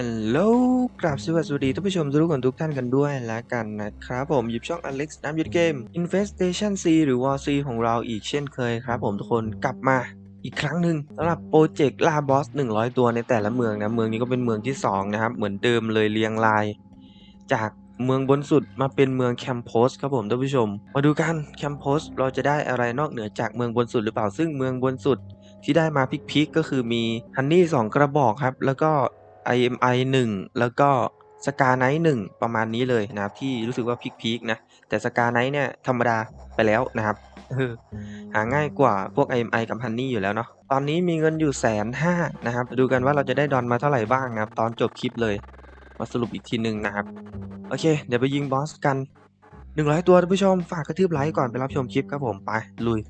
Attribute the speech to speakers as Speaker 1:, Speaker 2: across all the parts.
Speaker 1: ฮัลโหลกราบสวัสดีท่านผู้ชมทุกคนทุกท่านกันด้วยแล้วกันนะครับผมหยิบช่อง Alex น้ำยุดเกม Infestation C หรือ War C ของเราอีกเช่นเคยครับผมทุกคนกลับมาอีกครั้งหนึ่งสำหรับโปรเจกต์ล่าบอส 100 ตัวในแต่ละเมืองนะเมืองนี้ก็เป็นเมืองที่ 2 นะครับ เหมือนเดิมเลยเรียงราย จากเมืองบนสุดมาเป็นเมืองแคมโพสครับผมท่านผู้ชม มาดูกันแคมโพสเราจะได้อะไรนอกเหนือจากเมืองบนสุดหรือเปล่าซึ่งเมืองบนสุดที่ได้มาพิกๆก็คือมีฮันนี่สองกระบอกครับแล้วก็ IMI 1 แล้วก็สกาไนท์หนึ่งประมาณนี้เลยนะครับ ที่รู้สึกว่าพิกๆนะ แต่สกาไนท์เนี่ยธรรมดาไปแล้วนะครับหาง่ายกว่าพวก IMI กับฮันนี่อยู่แล้วเนาะตอนนี้มีเงินอยู่แสนห้านะครับ ดูกันว่าเราจะได้ดอนมาเท่าไหร่บ้างนะครับ ตอนจบคลิปเลย มาสรุปอีกทีหนึ่งนะครับ โอเค เดี๋ยวไปยิงบอสกัน 100 ตัวท่านผู้ชมฝากกระทืบไลค์ก่อนไปรับชมคลิปครับผมไปลุย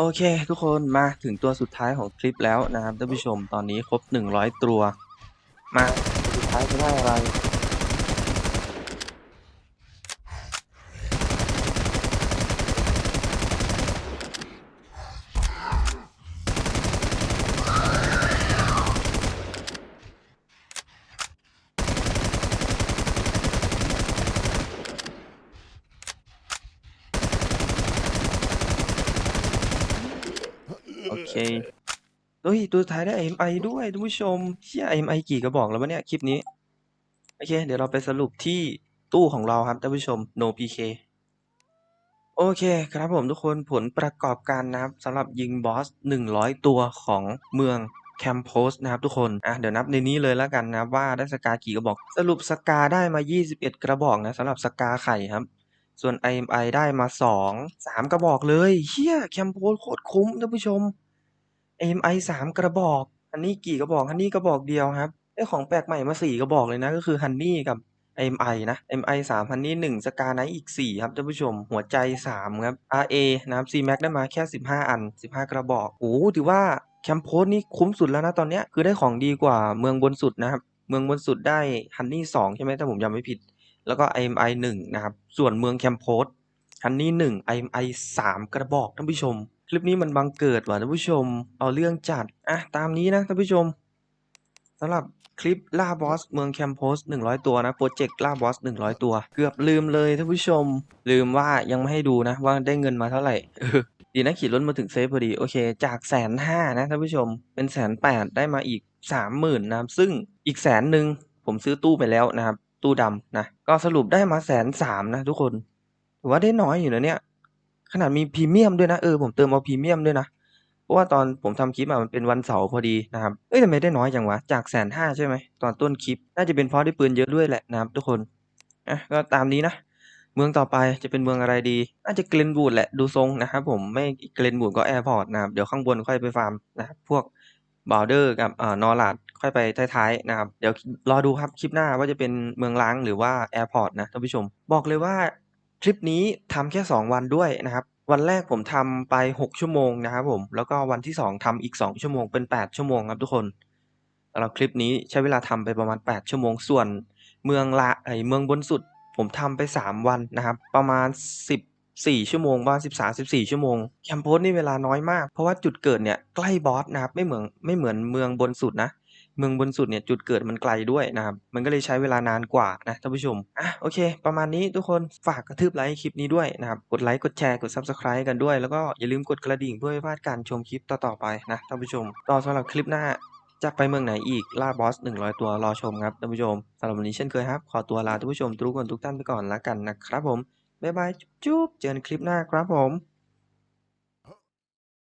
Speaker 1: โอเค ทุกคนมาถึงตัวสุดท้ายของคลิปแล้วนะครับท่านผู้ชมตอนนี้ครบ 100 ตัว มาตัวสุดท้ายจะได้อะไร เคเฮ้ย ตัวสุดท้ายได้ MI ด้วยท่านผู้ชมเชี่ย MI กี่กระบอกแล้ววะเนี่ย คลิปนี้ โอเค เดี๋ยวเราไปสรุปที่ตู้ของเราครับท่านผู้ชม No PK โอเคครับผมทุกคนผลประกอบการนะครับสำหรับยิงบอส 100 ตัวของเมืองแคมโพสนะครับทุกคนอะเดี๋ยวนับในนี้เลยแล้วกันนะครับว่าได้สกากี่กระบอก สรุปสกาได้มา 21 กระบอกนะสำหรับสกาไข่ครับ ส่วน IMI ได้มา 2 3 กระบอกเลยเฮียแคมโพสโคตรคุ้มท่านผู้ชม AMI 3กระบอกอันนี้กี่กระบอกอันนี้กระบอกเดียวครับได้ของแปลกใหม่มา4กระบอกเลยนะก็คือฮันนี่กับ MI นะ MI 3ฮันนี่1สกาไนอีก 4 ครับท่านผู้ชม หัวใจ 3 ครับ RA นะครับ CMAX ได้มาแค่ 15 อัน 15 กระบอก โอ้ถือว่าแคมโพสนี่คุ้มสุดแล้วนะตอนเนี้ยคือได้ของดีกว่าเมืองบนสุดนะครับ เมืองบนสุดได้ฮันนี่2ใช่ไหมถ้าผมจำไม่ผิด แล้วก็ IMI 1นะครับ ส่วนเมืองแคมโพสฮันนี่1 IMI 3 กระบอกท่านผู้ชม คลิปนี้มันบังเกิดว่ะท่านผู้ชม เอาเรื่องจัด อะ ตามนี้นะท่านผู้ชมสำหรับคลิปล่าบอสเมืองแคมโพส100 ตัวนะโปรเจกต์ล่าบอส 100 ตัว เกือบลืมเลยท่านผู้ชม ลืมว่ายังไม่ให้ดูนะ ว่าได้เงินมาเท่าไหร่ดีนะขี่รถมาถึงเซฟพอดี โอเค จากแสนห้านะท่านผู้ชมเป็นแสนแปดได้มาอีกสามหมื่นนะซึ่งอีกแสนหนึ่งผมซื้อตู้ไปแล้วนะครับ ตู้ดำนะ ก็สรุปได้มาแสนสามนะทุกคนถือว่าได้น้อยอยู่นะเนี่ย ขนาดมีพรีเมียมด้วยนะ เออผมเติมเอาพรีเมียมด้วยนะ เพราะว่าตอนผมทำคลิปอะมันเป็นวันเสาร์พอดีนะครับ เอ้ยทำไมได้น้อยจังวะ จากแสนห้าใช่ไหม ตอนต้นคลิป น่าจะเป็นเพราะได้ปืนเยอะด้วยแหละนะครับทุกคน อะก็ตามนี้นะ เมืองต่อไปจะเป็นเมืองอะไรดี น่าจะเกรนบูดแหละดูทรงนะครับผม ไม่เกรนบูดก็แอร์พอร์ตนะครับ เดี๋ยวข้างบนค่อยไปฟาร์มนะครับพวกบาวเดอร์กับเอ่อนอร์ลาดค่อยไปท้ายๆนะครับ เดี๋ยวรอดูครับคลิปหน้าว่าจะเป็นเมืองล้างหรือว่าแอร์พอร์ตนะท่านผู้ชม บอกเลยว่า ทริปนี้ทำแค่ 2 วันด้วยนะครับ วันแรกผมทำไป 6 ชั่วโมงนะครับผม แล้วก็วันที่ 2ทำอีก 2 ชั่วโมงเป็น 8 ชั่วโมงครับทุกคนสำหรับคลิปนี้ใช้เวลาทำไปประมาณ 8 ชั่วโมง ส่วนเมืองละไอเมืองบนสุด ผมทำไป 3 วันนะครับ ประมาณ14ชั่วโมงประมาณ13 14 ชั่วโมงแคมโพสนี่เวลาน้อยมาก เพราะว่าจุดเกิดเนี่ยใกล้บอสนะครับ ไม่เหมือนไม่เหมือนเมืองบนสุดนะ เมืองบนสุดเนี่ยจุดเกิดมันไกลด้วยนะครับ มันก็เลยใช้เวลานานกว่านะท่านผู้ชม อะโอเค ประมาณนี้ทุกคนฝากกระทืบไลค์คลิปนี้ด้วยนะครับ กดไลค์กดแชร์กด Subscribe กันด้วย แล้วก็อย่าลืมกดกระดิ่งเพื่อไม่พลาดการชมคลิปต่อๆไปนะท่านผู้ชม ต่อสำหรับคลิปหน้าจะไปเมืองไหนอีก ล่าบอส 100 ตัวรอชมครับท่านผู้ชมสำหรับวันนี้เช่นเคยครับ ขอตัวลาท่านผู้ชมทุกคนทุกท่านไปก่อนแล้วกันนะครับผมบ๊ายบายจุ๊บเจอกันคลิปหน้าครับผม